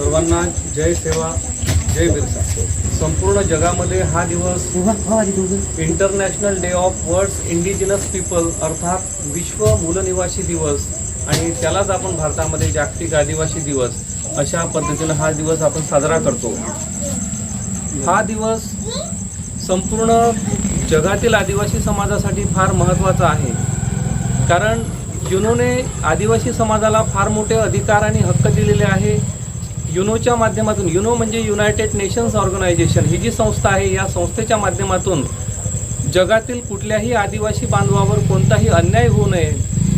सर्वांना जय सेवा जय बिरसा. संपूर्ण जगामध्ये हा दिवस international day of world indigenous people अर्थात विश्व मूलनिवासी दिवस आणि त्यालाच आपण भारतामध्ये जागतिक आदिवासी दिवस अशा पद्धतीनं हा दिवस आपण साजरा करतो. हा दिवस संपूर्ण जगातील आदिवासी समाजासाठी फार महत्त्वाचा आहे. कारण युनोने आदिवासी समाजाला फार मोठे अधिकार आणि हक्क दिलेले आहे. युनोच्या माध्यमातून युनो म्हणजे युनायटेड नेशन्स ऑर्गनायझेशन. ही जी संस्था आहे या संस्थेच्या माध्यमातून जगातील कुठल्याही आदिवासी बांधवावर कोणताही अन्याय होऊ नये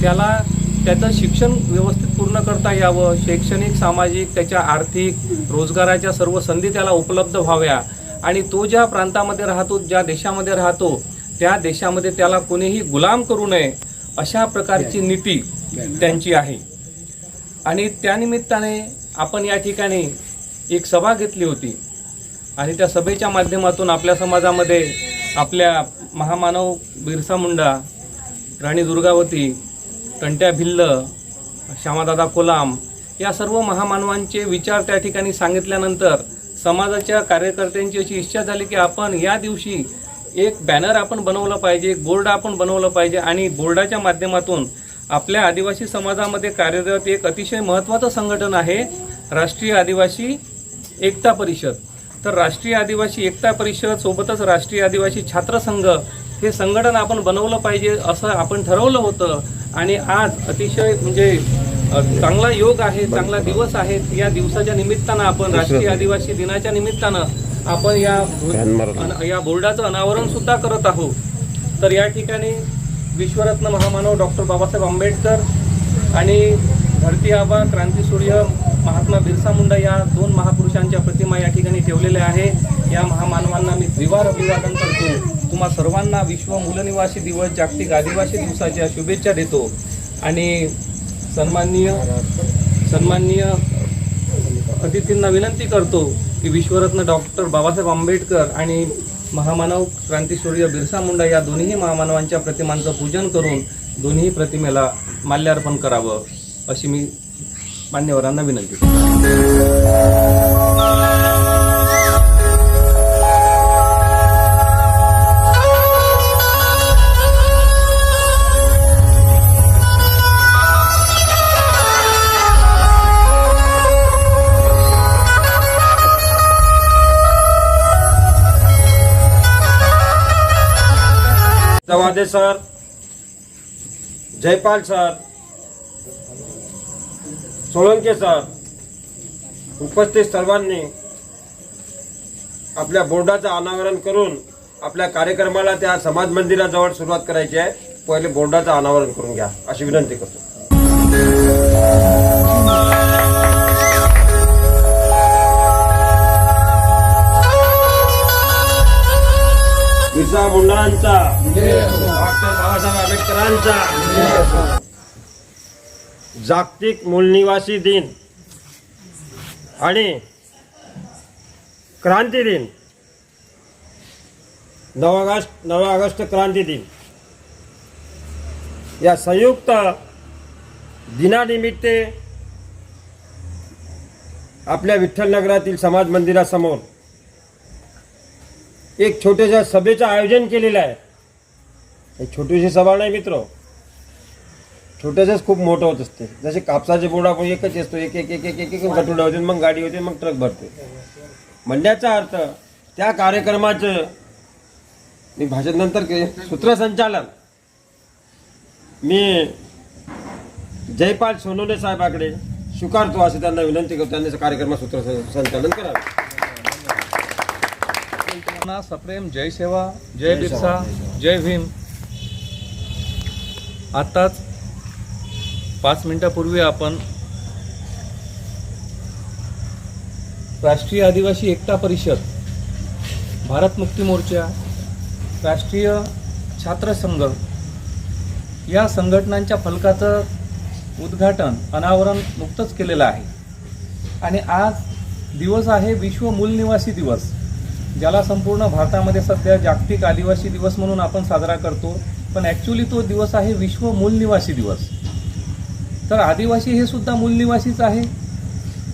त्याला त्याचं शिक्षण व्यवस्थित पूर्ण करता यावं. शैक्षणिक सामाजिक त्याच्या आर्थिक रोजगाराच्या सर्व संधी त्याला उपलब्ध व्हाव्या. आणि तो ज्या प्रांतामध्ये राहतो ज्या देशामध्ये राहतो त्या देशामध्ये त्याला कोणीही गुलाम करू नये अशा प्रकारची नीती त्यांची आहे. आणि त्यानिमित्ताने आपण या ठिकाणी एक सभा घेतली होती. आणि त्या सभेच्या माध्यमातून आपल्या समाजामध्ये आपल्या महामानव बिरसा मुंडा राणी दुर्गावती तंट्या भिल्ल श्यामादादा कोलाम या सर्व महामानवांचे विचार त्या ठिकाणी सांगितल्यानंतर समाजाच्या कार्यकर्त्यांची अशी इच्छा झाली की आपण या दिवशी एक बॅनर आपण बनवलं पाहिजे एक बोर्ड आपण बनवलं पाहिजे आणि बोर्डाच्या माध्यमातून आपल्या आदिवासी समाजामध्ये कार्यरत एक अतिशय महत्त्वाचं संघटन आहे राष्ट्रीय आदिवासी एकता परिषद. तर राष्ट्रीय आदिवासी एकता परिषद सोबतच राष्ट्रीय आदिवासी छात्र संघ हे संघटन आपण बनवलं पाहिजे असं आपण ठरवलं होतं. आणि आज अतिशय म्हणजे चांगला योग आहे चांगला दिवस आहे. या दिवसाच्या निमित्तानं आपण राष्ट्रीय आदिवासी दिनाच्या निमित्तानं आपण या या बोर्डाचं अनावरण सुद्धा करत आहोत. तर या ठिकाणी विश्वरत्न महामानव डॉक्टर बाबासाहेब आंबेडकर आणि धरती आबा क्रांतीसूर्य महात्मा बिरसा मुंडा या दोन महापुरुषांच्या प्रतिमा या ठिकाणी ठेवलेल्या आहे. या महामानवांना मी त्रिवार अभिवादन करतो. तुम्हा सर्वांना विश्व मूलनिवासी दिवस जागतिक आदिवासी दिवसाच्या शुभेच्छा देतो. आणि सन्माननीय सन्माननीय अतिथींना विनंती करतो की विश्वरत्न डॉक्टर बाबासाहेब आंबेडकर आणि महामानव क्रांतीसूर्य बिरसा मुंडा या दोन्ही महामानवांच्या प्रतिमांचं पूजन करून दोन्ही प्रतिमेला माल्यार्पण करावं अशी मी मान्यवरांना विनंती Tawade sir Jaypal sir Solanke sir उपस्थित सर्वांनी आपल्या बोर्डाचं अनावरण करून आपल्या कार्यक्रमाला त्या समाज मंदिराजवळ सुरुवात करायची आहे. पहिले बोर्डाचं अनावरण करून घ्या. अशी विनंती करतो. बिरसा मुंडांचा डॉक्टर बाबासाहेब आंबेडकरांचा. जागतिक मूलनिवासी दिन आणि क्रांती दिन. नऊ ऑगस्ट नऊ ऑगस्ट क्रांती दिन. या संयुक्त दिनानिमित्ते आपल्या विठ्ठलनगरातील समाज मंदिरासमोर एक छोट्याशा सभेचं आयोजन केलेलं आहे. एक छोटीशी सभा नाही मित्र. छोटंसंच खूप मोठं होत असते. जसे कापसाचे बोर्ड आपण एकच असतो. एक एक एक एक एक एक गटुडा होते मग गाडी होते मग ट्रक भरते. म्हणण्याचा अर्थ त्या कार्यक्रमाचं मी भाषेनंतर के सूत्रसंचालन. मी जयपाल सोनवणे साहेबाकडे स्वीकारतो असे त्यांना विनंती करतो. त्यांनी कार्यक्रमात सूत्रसंचालन करावं. ना सप्रेम जय सेवा जय बिरसा जय भीम. आत्ताच पाच मिनिटापूर्वी आपण राष्ट्रीय आदिवासी एकता परिषद भारत मुक्ती मोर्चा राष्ट्रीय छात्र संघ या संघटनांच्या फलकाचं उद्घाटन अनावरण नुकतंच केलेलं आहे. आणि आज दिवस आहे विश्व मूलनिवासी दिवस. ज्याला संपूर्ण भारतामध्ये सध्या जागतिक आदिवासी दिवस म्हणून आपण साजरा करतो पण ॲक्च्युली तो दिवस आहे विश्व मूलनिवासी दिवस. तर आदिवासी हे सुद्धा मूलनिवासीच आहे.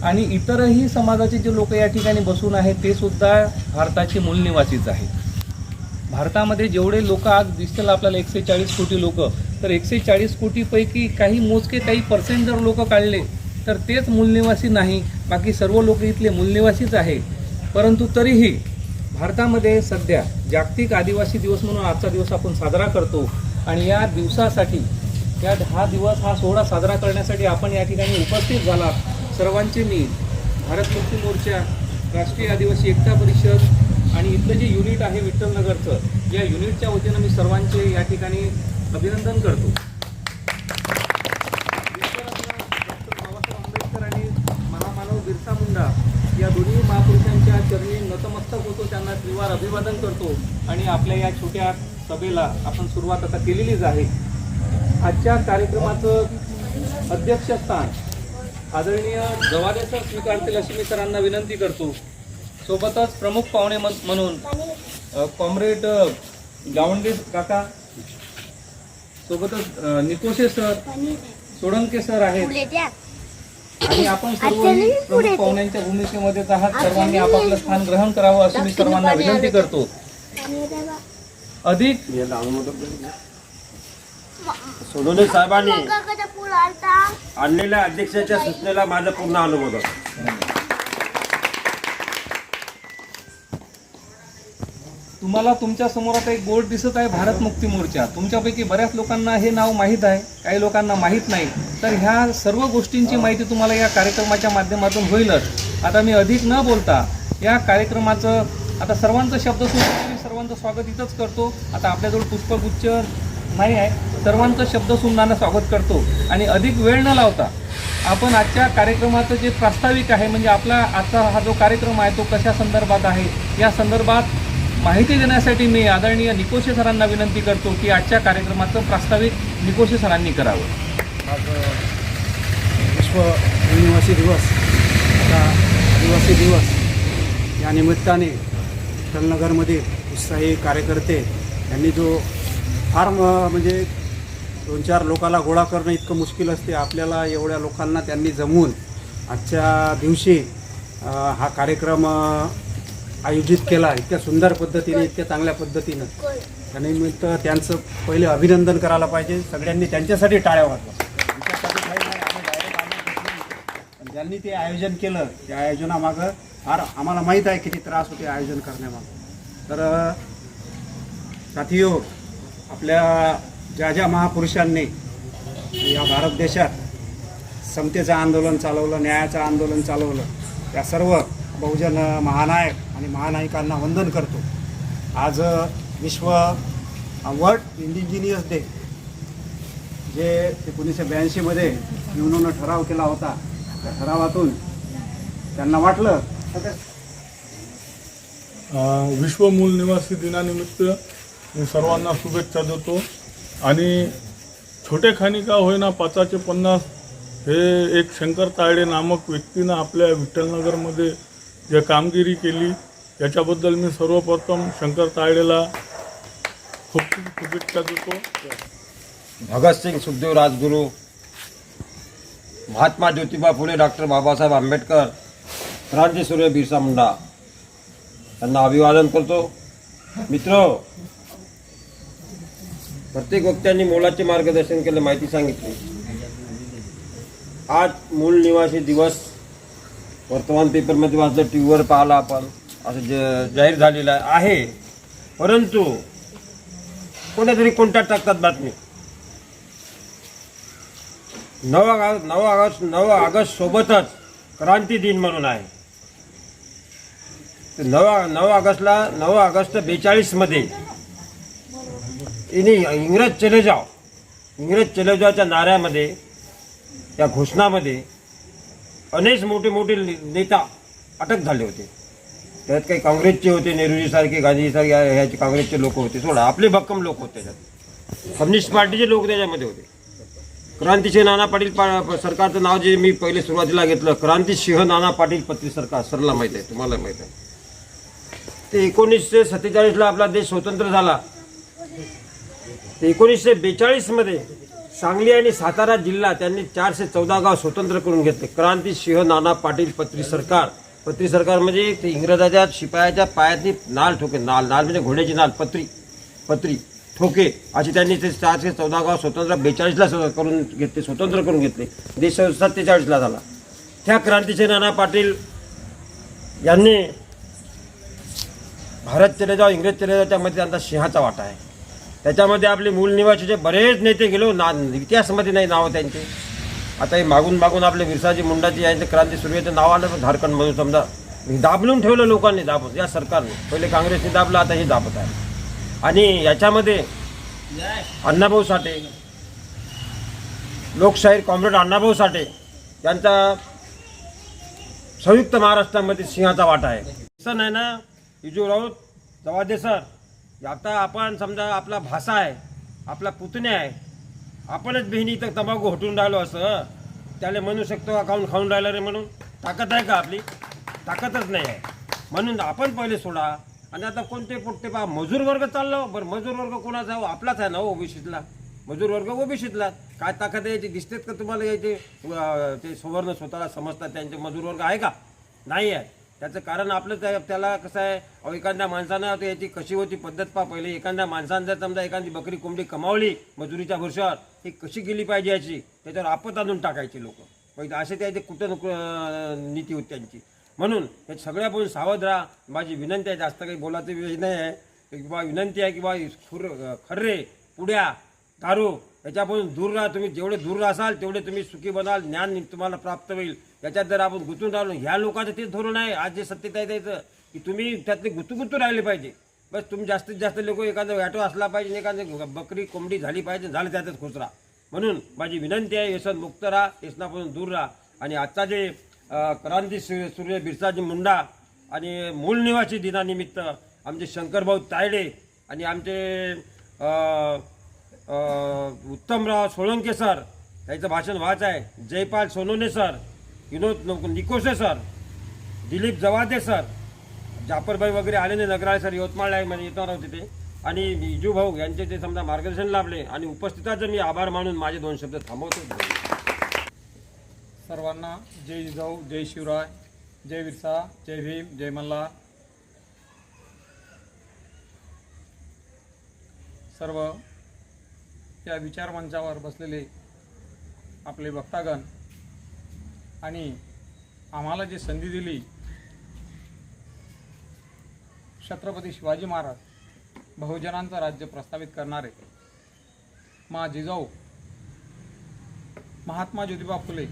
आणि इतरही समाजाचे जे लोक या ठिकाणी बसून आहेत ते सुद्धा भारताचे मूलनिवासीच आहे आहेत. भारतामध्ये जेवढे लोक आज दिसतील आपल्याला एकशे चाळीस कोटी लोक तर एकशे चाळीस कोटीपैकी काही मोजके काही पर्सेंट जर लोक काढले तर तेच मूलनिवासी नाही. बाकी सर्व लोक इथले मूलनिवासीच आहे. परंतु तरीही भारतामध्ये सध्या जागतिक आदिवासी दिवस म्हणून आजचा दिवस आपण साजरा करतो आणि या दिवसासाठी या हा दिवस हा सोहळा साजरा करण्यासाठी आपण या ठिकाणी उपस्थित झाला सर्वांचे मी भारत मुक्ती मोर्चा राष्ट्रीय आदिवासी एकता परिषद आणि इथलं जे युनिट आहे विठ्ठलनगरचं या युनिटच्या वतीनं मी सर्वांचे या ठिकाणी अभिनंदन करतो डॉक्टर बाबासाहेब आंबेडकर आणि महामानव बिरसा मुंडा या दोन्ही महापुरुषांच्या चरणी नतमस्तक होतो त्यांना त्रिवार अभिवादन करतो आणि आपल्या या छोट्या सभेला आपण सुरुवात आता केलेलीच आहे. आजच्या कार्यक्रमाचं अध्यक्षस्थान आदरणीय जवादे सर स्वीकारतील अशी मी सरांना विनंती करतो. सोबतच प्रमुख पाहुणे म्हण- म्हणून कॉम्रेड गावंडे काका सोबतच निकोशे सर सोळंके सर आहेत. आणि आपण सर्व प्रमुख पाहुण्यांच्या भूमिकेमध्ये आहात. सर्वांनी आपापलं स्थान ग्रहण करावं अशी मी सर्वांना विनंती करतो. अधिक. सोनवणे साहेबांनी. आणलेल्या अध्यक्षाच्या सूचनेला माझं पूर्ण अनुमोदन. तुम्हाला तुमच्यासमोर आता एक बोर्ड दिसत आहे भारत मुक्ती मोर्चा. तुमच्यापैकी बऱ्याच लोकांना हे नाव माहीत आहे काही लोकांना माहीत नाही. तर ह्या सर्व गोष्टींची माहिती तुम्हाला या कार्यक्रमाच्या माध्यमातून होईलच. आता मी अधिक न बोलता या कार्यक्रमाचं आता सर्वांचं शब्द मी सर्वांचं स्वागत इथंच करतो. आता आपल्याजवळ पुष्पगुच्छ नाही आहे सर्वांचं शब्द सुमनानं स्वागत करतो. आणि अधिक वेळ न लावता आपण आजच्या कार्यक्रमाचं जे प्रास्ताविक आहे म्हणजे आपला आजचा हा जो कार्यक्रम आहे तो कशा संदर्भात आहे? या संदर्भात माहिती देण्यासाठी मी आदरणीय निकोशे सरांना विनंती करतो की आजच्या कार्यक्रमाचं प्रास्ताविक निकोशे सरांनी करावं. आज विश्व आदिवासी दिवस आता आदिवासी दिवस. या निमित्ताने विठ्ठलनगरमधील उत्साही कार्यकर्ते यांनी जो फार म्हणजे दोन चार लोकाला गोळा करणं इतकं मुश्किल असते आपल्याला एवढ्या लोकांना त्यांनी जमवून आजच्या दिवशी हा कार्यक्रम आयोजित केला इतक्या सुंदर पद्धतीने इतक्या चांगल्या पद्धतीनं. त्यानिमित्त त्यांचं पहिले अभिनंदन करायला पाहिजे. सगळ्यांनी त्यांच्यासाठी टाळ्या वाजवा. ज्यांनी ते आयोजन केलं त्या आयोजनामागं फार आम्हाला माहीत आहे किती त्रास होते आयोजन करण्यामागं. तर अ, आपल्या ज्या ज्या महापुरुषांनी या भारत देशात समतेचं आंदोलन चालवलं न्यायाचं आंदोलन चालवलं त्या सर्व बहुजन महानायक आणि महानायकांना वंदन करतो. आज विश्व वर्ल्ड इंडिजिनियस डे जे एकोणीसशे ब्याऐंशीमध्ये युनोनं ठराव केला होता. त्या ठरावातून त्यांना वाटलं विश्व मूल निवासी दिनानिमित्त मी सर्वांना शुभेच्छा देतो. आणि छोटे खाणी का होईना पाचाचे पन्नास हे एक शंकर तायडे नामक व्यक्तीनं आपल्या विठ्ठलनगरमध्ये जे कामगिरी केली याच्याबद्दल मी सर्वप्रथम शंकर तायडेला खूप खूप शुभेच्छा देतो. भगतसिंग सुखदेव राजगुरू महात्मा ज्योतिबा फुले डॉक्टर बाबासाहेब आंबेडकर क्रांती सूर्य बिरसा मुंडा यांना अभिवादन करतो. मित्र प्रत्येक वक्त्यांनी मोलाचे मार्गदर्शन केलं माहिती सांगितली. आज मूल निवासी दिवस वर्तमान पेपरमध्ये वाचलं टी व्हीवर पाहिलं आपण. असं ज जाहीर झालेलं आहे. परंतु कोणीतरी कोणत्या टाकतात बातमी? नऊ ऑगस्ट नऊ ऑगस्ट नऊ ऑगस्ट सोबतच क्रांती दिन म्हणून आहे. तर नऊ नऊ ऑगस्टला नऊ ऑगस्ट बेचाळीसमध्ये इनी इंग्रज चले जाव इंग्रज चले जावच्या नाऱ्यामध्ये या घोषणामध्ये अनेक मोठे मोठे नेता अटक झाले होते. त्यात काही काँग्रेसचे होते नेहरूजीसारखे गांधीजीसारखे ह्याचे काँग्रेसचे लोक होते. सोडा आपले भक्कम लोक होते त्याच्यात कम्युनिस्ट पार्टीचे लोक त्याच्यामध्ये होते. क्रांतिसिंह नाना पाटील पा सरकारचं नाव जे मी पहिले सुरुवातीला घेतलं क्रांतिसिंह नाना पाटील पत्री सरकार सरला माहीत आहे तुम्हाला माहीत आहे. ते एकोणीसशे सत्तेचाळीसला आपला देश स्वतंत्र झाला. ते एकोणीसशे बेचाळीसमध्ये सांगली आणि सातारा जिल्हा त्यांनी चारशे चौदा गाव स्वतंत्र करून घेतले. क्रांतीसिंह नाना पाटील पत्री सरकार. पत्री सरकार म्हणजे ते इंग्रजाच्या शिपायाच्या पायातली नाल ठोके नाल नाल म्हणजे घोड्याची नाल पत्री पत्री ठोके अशी त्यांनी ते सहाशे चौदा गाव स्वतंत्र बेचाळीसला करून घेतले स्वतंत्र करून घेतले. देश सत्तेचाळीसला झाला. त्या क्रांतीचे नाना पाटील यांनी भारत चले जाव इंग्रज चले जाव त्यामध्ये त्यांचा सिंहाचा वाटा आहे. त्याच्यामध्ये आपले मूल निवासीचे बरेच नेते गेलो हो, ना इतिहासामध्ये नाही नावं त्यांचे. आता हे मागून मागून आपले विरसाजी मुंडाची यांचे क्रांती सुरू आहे ते नाव आलं पण झारखंड म्हणून समजा. दाबलून ठेवलं लोकांनी दाबत या सरकारने. पहिले काँग्रेसने दाबलं आता हे दाबत आहे. आणि याच्यामध्ये अण्णाभाऊ साठे लोकशाहीर कॉम्रेड अण्णाभाऊ साठे यांचा संयुक्त महाराष्ट्रामध्ये सिंहाचा वाटा आहे. असं नाही ना विजू राऊत जवादे सर आता आपण समजा आपला भाषा आहे आपला पुतण्या आहे आपणच बहिणी इथं तंबाखू हटून राहिलो असं त्याला म्हणू शकतो का खाऊन खाऊन राहिलं रे म्हणून? ताकद आहे का आपली? ताकदच नाही आहे. म्हणून आपण पहिले सोडा. आणि आता कोणते पोट्टे पहा मजूर वर्ग चाललो हो. बरं मजूर वर्ग कोणाचा आहे? आपलाच आहे ना हो, ओबीसीतला? मजूर वर्ग ओबीसीतला. काय ताकद आहे दिसतेत का तुम्हाला यायचे ते सुवर्ण स्वतःला समजतात त्यांचे मजूर वर्ग आहे का? नाही आहे. त्याचं कारण आपलं त्या- त्याला कसं आहे अहो, एखाद्या माणसानं आता याची कशी होती पद्धत पहा पहिले एखाद्या माणसानं जर समजा एखादी बकरी कोंबडी कमावली मजुरीच्या भरशावर ती कशी गेली पाहिजे याची? त्याच्यावर आपत आणून टाकायची लोक. पहिले असे त्याचे कुठं नीती होती त्यांची. म्हणून हे सगळ्यापासून सावध राहा. माझी विनंती आहे जास्त काही बोलायचं वेळ नाही आहे. की बा विनंती आहे की बा खुर खर्रे पुड्या दारू याच्यापासून दूर राहा. तुम्ही जेवढे दूर राहाल तेवढे तुम्ही सुखी बनाल. ज्ञान तुम्हाला प्राप्त होईल. याच्यात जर आपण गुंतून राहिलो ह्या लोकांचं तेच धोरण आहे. आज जे सत्तेत आहे त्याचं की तुम्ही त्यातले गुतू राहिले पाहिजे. बस तुम्ही जास्तीत जास्त लोक एखादा वॅटो असला पाहिजे एखादं बकरी कोंबडी झाली पाहिजे झालं त्यातच खुश राहा. म्हणून माझी विनंती आहे व्यसन मुक्त राहा व्यसनापासून दूर राहा. आणि आजचा जे क्रांती सूर्य सूर्य बिरसाजी मुंडा आणि मूळ निवासी दिनानिमित्त आमचे शंकरभाऊ तायडे आणि आमचे उत्तमराव सोळंके सर त्याचं भाषण व्हायचं आहे. Jaypal Sonone sir Vinod Nikose sir. Dilip Jawade sir. जाफरभाई वगैरे आले नाही नगराळे सर. यवतमाळला आहे म्हणजे येणार होते ते आणि विजू भाऊ यांचे ते समजा मार्गदर्शन लाभले आणि उपस्थिताचे मी आभार मानून माझे दोन शब्द थांबवतो. सर्वांना जय जिजाऊ जय शिवराय जय विरसा जय भीम जय मल्हार. सर्व या विचारमंचावर बसलेले आपले भक्तागण आणि आम्हाला जी संधी दिली छत्रपती शिवाजी महाराज बहुजनांचं राज्य प्रस्थापित करणारे मा जिजाऊ महात्मा ज्योतिबा फुले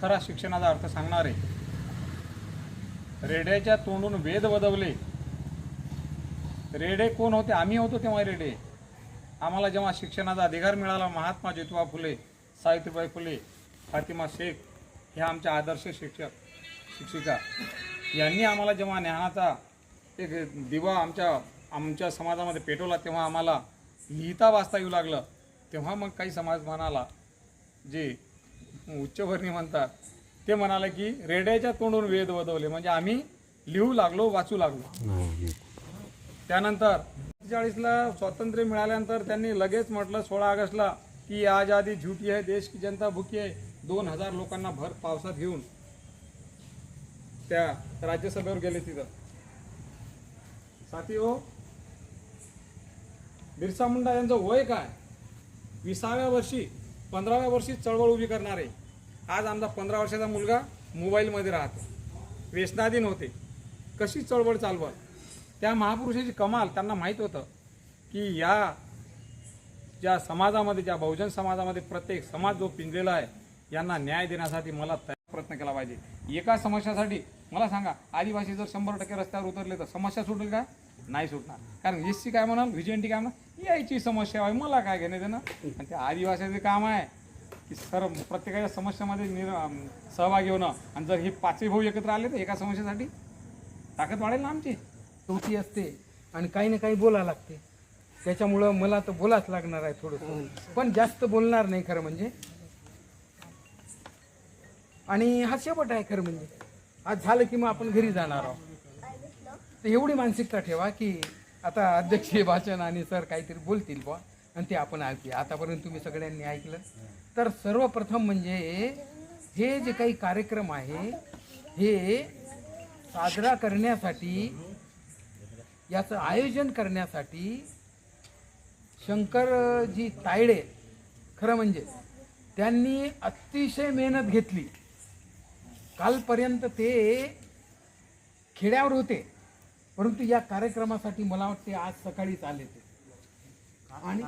खरा शिक्षणाचा अर्थ सांगणारे रेड्याच्या तोंडून वेद बदवले रेडे कोण होते? आम्ही होतो तेव्हा रेडे. आम्हाला जेव्हा शिक्षणाचा अधिकार मिळाला महात्मा ज्योतिबा फुले सावित्रीबाई फुले फातिमा शेख ह्या आमच्या आदर्श शिक्षक शिक्षिका यांनी आम्हाला जेव्हा ज्ञानाचा एक दिवा आमच्या आमच्या समाजामध्ये पेटवला तेव्हा आम्हाला लिहिता वाचता येऊ लागलं. तेव्हा मग काही समाज म्हणाला जे उच्चवर्णी म्हणतात ते म्हणाले की रेड्याच्या तोंडून वेद वदवले. म्हणजे आम्ही लिहू लागलो वाचू लागलो. त्यानंतर चाळीसला स्वातंत्र्य मिळाल्यानंतर त्यांनी लगेच म्हटलं सोळा ऑगस्टला की आज आधी झुटी आहे देश की जनता भुकी आहे. दोन हजार लोकांना भर पावसात घेऊन त्या राज्यसभेवर गेले तिथं. साथी हो बिरसा मुंडा यांचं वय काय? विसाव्या वर्षी पंधराव्या वर्षी चळवळ उभी करणारे. आज आमचा पंधरा वर्षाचा मुलगा मोबाईलमध्ये राहतो. व्यसनाधीन होते. कशी चळवळ चालवत त्या महापुरुषाची कमाल त्यांना माहीत होतं की या ज्या समाजामध्ये ज्या बहुजन समाजामध्ये प्रत्येक समाज जो पिंजलेला आहे यांना न्याय देण्यासाठी मला तयार प्रयत्न केला पाहिजे. एका समस्यासाठी मला सांगा आदिवासी जर शंभर टक्के रस्त्यावर उतरले तर समस्या सुटेल का? नाही सुटणार. कारण एस सी काय म्हणाल? व्हिजंटी काय म्हणाल? यायची समस्या आहे. मला काय घेणे देणं? आणि त्या आदिवासीचं काम आहे की सर प्रत्येकाच्या समस्यामध्ये निर सहभागी होणं. आणि जर हे पाचही भाऊ एकत्र आले तर एका समस्येसाठी ताकद वाढेल ना आमची. होती असते आणि काही ना काही बोला लागते. त्याच्यामुळं मला तर बोलाच लागणार आहे थोडंसं. पण जास्त बोलणार नाही खरं म्हणजे. आणि हा शेवट आहे खरं म्हणजे. आज झालं की मग आपण घरी जाणार आहोत. तर एवढी मानसिकता ठेवा की आता अध्यक्षीय भाषण आणि सर काहीतरी बोलतील बा आणि ते आपण ऐकूया. आतापर्यंत तुम्ही सगळ्यांनी ऐकलं. तर सर्वप्रथम म्हणजे हे जे काही कार्यक्रम आहे हे साजरा करण्यासाठी याचं आयोजन करण्यासाठी शंकरजी तायडे खरं म्हणजे त्यांनी अतिशय मेहनत घेतली. कालपर्यंत ते खेड्यावर होते. परंतु या कार्यक्रमासाठी मला वाटते आज सकाळीच आले ते. आणि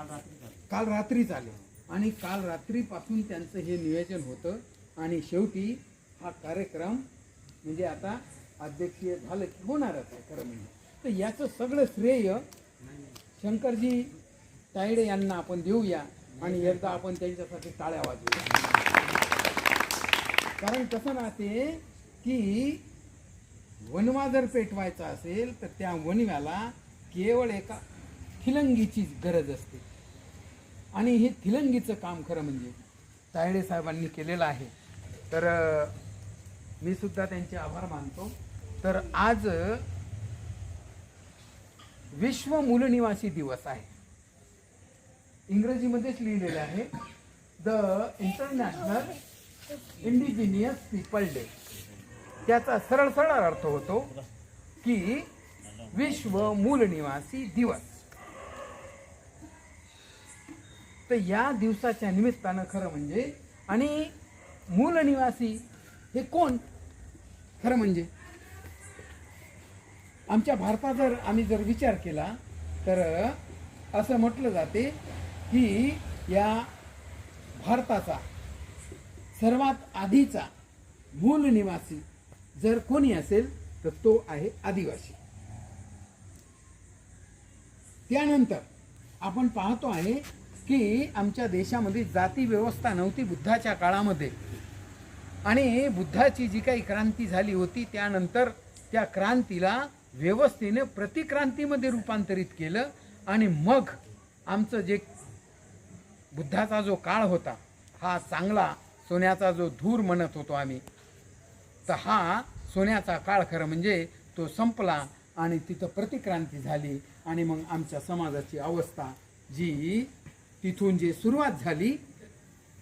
काल रात्रीच आले. आणि काल रात्रीपासून त्यांचं हे नियोजन होतं. आणि शेवटी हा कार्यक्रम म्हणजे आता अध्यक्षीय झालं की होणारच आहे खरं म्हणजे. तर याचं सगळं श्रेय शंकरजी तायडे यांना आपण देऊया. आणि एकदा आपण त्यांच्यासाठी टाळ्या वाजवूया. कारण कसं राहते की वनवा जर पेटवायचा असेल तर त्या वनव्याला केवळ एका थिलंगीची गरज असते. आणि हे थिलंगीचं काम खरं म्हणजे तायडे साहेबांनी केलेलं आहे. तर मी सुद्धा त्यांचे आभार मानतो. तर आज विश्व मूलनिवासी दिवस आहे. इंग्रजीमध्येच लिहिलेलं आहे. The international indigenous people day त्याचा सरळ सरळ अर्थ होतो की विश्व मूलनिवासी दिवस. तर या दिवसाच्या निमित्तानं खरं म्हणजे आणि मूलनिवासी हे कोण? खरं म्हणजे आमच्या भारतात जर आम्ही जर विचार केला तर असं म्हटलं जाते की या भारताचा सर्वात आधीचा मूल निवासी जर कोणी असेल तर तो आहे आदिवासी. त्यानंतर आपण पाहतो आहे की आमच्या देशामध्ये जाती व्यवस्था नव्हती बुद्धाच्या काळामध्ये. आणि बुद्धाची जी काही क्रांती झाली होती त्यानंतर त्या क्रांतीला व्यवस्थेने प्रतिक्रांतीमध्ये रूपांतरित केलं आणि मग आमचं जे बुद्धाचा जो काळ होता हा चांगला सोन्याचा जो धूर म्हणत होतो आम्ही तर हा सोन्याचा काळ खरं म्हणजे तो संपला आणि तिथं प्रतिक्रांती झाली आणि मग आमच्या समाजाची अवस्था जी तिथून जी सुरुवात झाली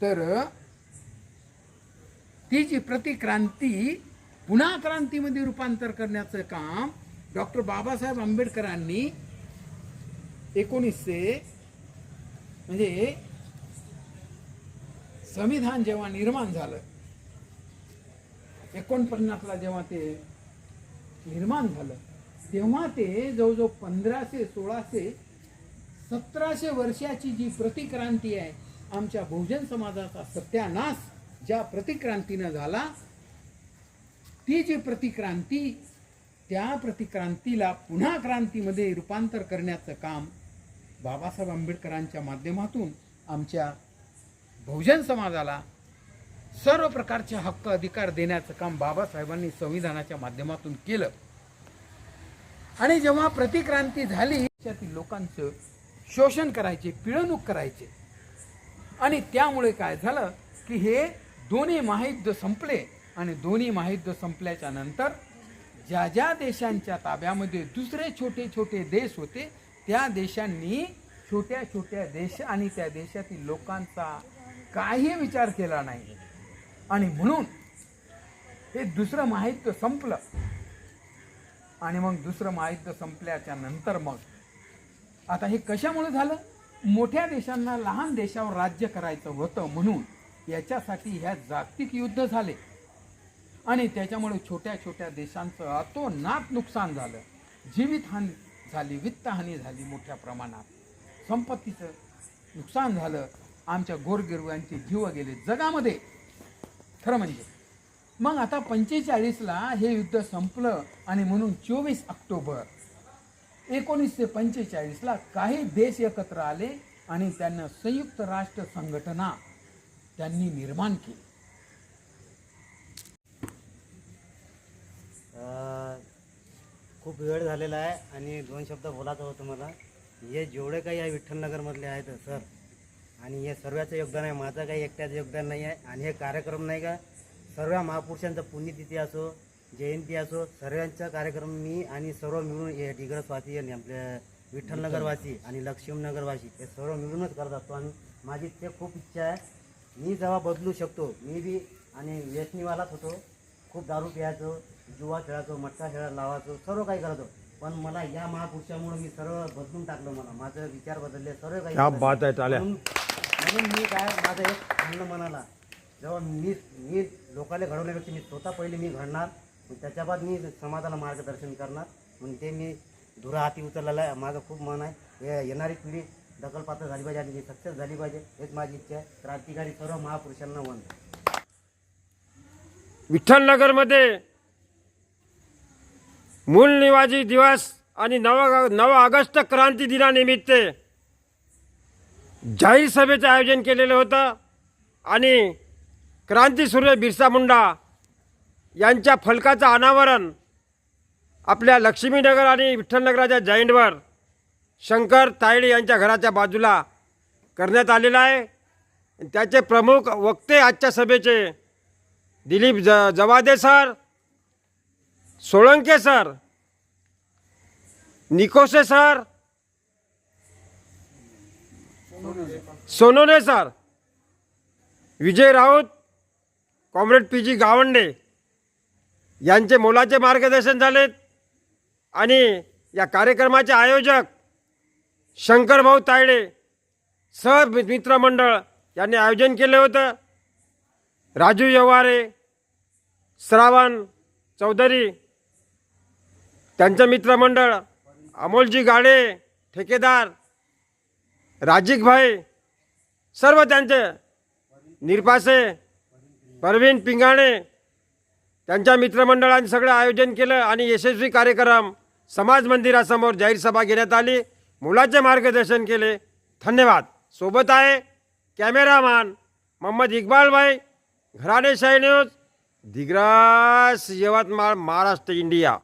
तर ती जी प्रतिक्रांती पुन्हा क्रांतीमध्ये रूपांतर करण्याचं काम डॉक्टर बाबासाहेब आंबेडकरांनी एकोणीसशे म्हणजे संविधान जेव्हा निर्माण झालं एकोणपन्नासला जेव्हा ते निर्माण झालं तेव्हा ते जवळजवळ पंधराशे सोळाशे सतराशे वर्षाची जी प्रतिक्रांती आहे आमच्या बहुजन समाजाचा सत्यानाश ज्या प्रतिक्रांतीनं झाला ती जी प्रतिक्रांती त्या प्रतिक्रांतीला पुन्हा क्रांतीमध्ये रूपांतर करण्याचं काम बाबासाहेब आंबेडकरांच्या माध्यमातून आमच्या बहुजन समाजाला सर्व प्रकारचे हक्क अधिकार देण्याचं काम बाबासाहेबांनी संविधानाच्या माध्यमातून केलं. आणि जेव्हा प्रतिक्रांती झाली त्यातील लोकांचं शोषण करायचे पिळवणूक करायचे. आणि त्यामुळे काय झालं की हे दोन्ही महायुद्ध संपले आणि दोन्ही महायुद्ध संपल्याच्या नंतर ज्या ज्या देशांच्या ताब्यामध्ये दुसरे छोटे छोटे देश होते त्या देशांनी छोट्या छोट्या देश आणि त्या देशातील लोकांचा काही विचार केला नाही. आणि म्हणून हे दुसरं महायुद्ध संपलं. आणि मग दुसरं महायुद्ध संपल्याच्या नंतर मग आता हे कशामुळे झालं? मोठ्या देशांना लहान देशावर राज्य करायचं होतं म्हणून याच्यासाठी ह्या जागतिक युद्ध झाले. आणि त्याच्यामुळे छोट्या छोट्या देशांचं अतोनात नुकसान झालं. जीवितहानी झाली वित्तहानी झाली मोठ्या प्रमाणात. संपत्तीचं नुकसान झालं. आमच्या गोरगिरवांचे जीव गेले जगामध्ये. खरं म्हणजे. मग आता पंचेचाळीसला हे युद्ध संपलं आणि म्हणून चोवीस ऑक्टोबर. एकोणीसशे पंचेचाळीसला काही देश एकत्र आले आणि त्यांना संयुक्त राष्ट्र संघटना त्यांनी निर्माण केली. खूप वेळ झालेला आहे आणि दोन शब्द बोलायचं होतं मला. हे जेवढे काही आहे विठ्ठलनगरमधले आहेत सर आणि हे सर्वांचं योगदान आहे. माझं काही एकट्याचं योगदान नाही आहे. आणि हे कार्यक्रम नाही का सर्व महापुरुषांचा पुण्यतिथी असो जयंती असो सर्वांचा कार्यक्रम मी आणि सर्व मिळून हे ढिगरं स्वाती आणि आपल्या विठ्ठलनगरवासी आणि लक्ष्मीनगरवासी हे सर्व मिळूनच करत असतो. आणि माझी ते खूप इच्छा आहे. मी जेव्हा बदलू शकतो मी बी आणि व्यसनीवालाच होतो. खूप दारू प्यायचो जुवा खेळायचो मटका खेळायला लावायचो सर्व काही करायचो पण मला या महापुरुषामुळे मी सर्व बदलून टाकलं मला. माझं विचार बदलले सर्व काही क्या. बात आहे म्हणून म्हणून मी काय माझं एक म्हणणं मनाला जेव्हा मी मी लोकांना घडवण्यापेक्षा मी स्वतः पहिले मी घडणार मग त्याच्या बाद मी समाजाला मार्गदर्शन करणार. म्हणून ते मी धुरा हाती उचललेला आहे. माझं खूप मन आहे. हे येणारी पिढी दखलपात्र झाली पाहिजे आणि सक्सेस झाली पाहिजे हेच माझी इच्छा आहे. क्रांतिकारी सर्व महापुरुषांना वन विठ्ठलनगरमध्ये मूल निवासी दिवस आणि नव नव ऑगस्ट क्रांती दिनानिमित्त जाहीर सभेचं आयोजन केलेलं होतं आणि क्रांतीसूर्य बिरसा मुंडा यांच्या फलकाचं अनावरण आपल्या लक्ष्मीनगर आणि विठ्ठलनगराच्या जॉईंटवर शंकर तायडे यांच्या घराच्या बाजूला करण्यात आलेलं आहे. त्याचे प्रमुख वक्ते आजच्या सभेचे दिलीप ज Jawade sir Solanke sir. Nikose sir. Sonone sir. Vijay Raut comrade P G Gawande यांचे मोलाचे मार्गदर्शन झालेत आणि या कार्यक्रमाचे आयोजक शंकरभाऊ तायडे सह मित्रमंडळ यांनी आयोजन केलं होतं. राजू यवारे श्रावण चौधरी त्यांचं मित्रमंडळ अमोलजी गाडे ठेकेदार राजिकभाई सर्व त्यांचे निरपासे परवीन पिंगाणे त्यांच्या मित्रमंडळाने सगळं आयोजन केलं आणि यशस्वी कार्यक्रम समाज मंदिरासमोर जाहीर सभा घेण्यात आली. मुलाचे मार्गदर्शन केले. धन्यवाद. सोबत आहे कॅमेरामॅन मोहम्मद इक्बालभाई घराणेशाही न्यूज दिग्रास यवतमाळ महाराष्ट्र इंडिया.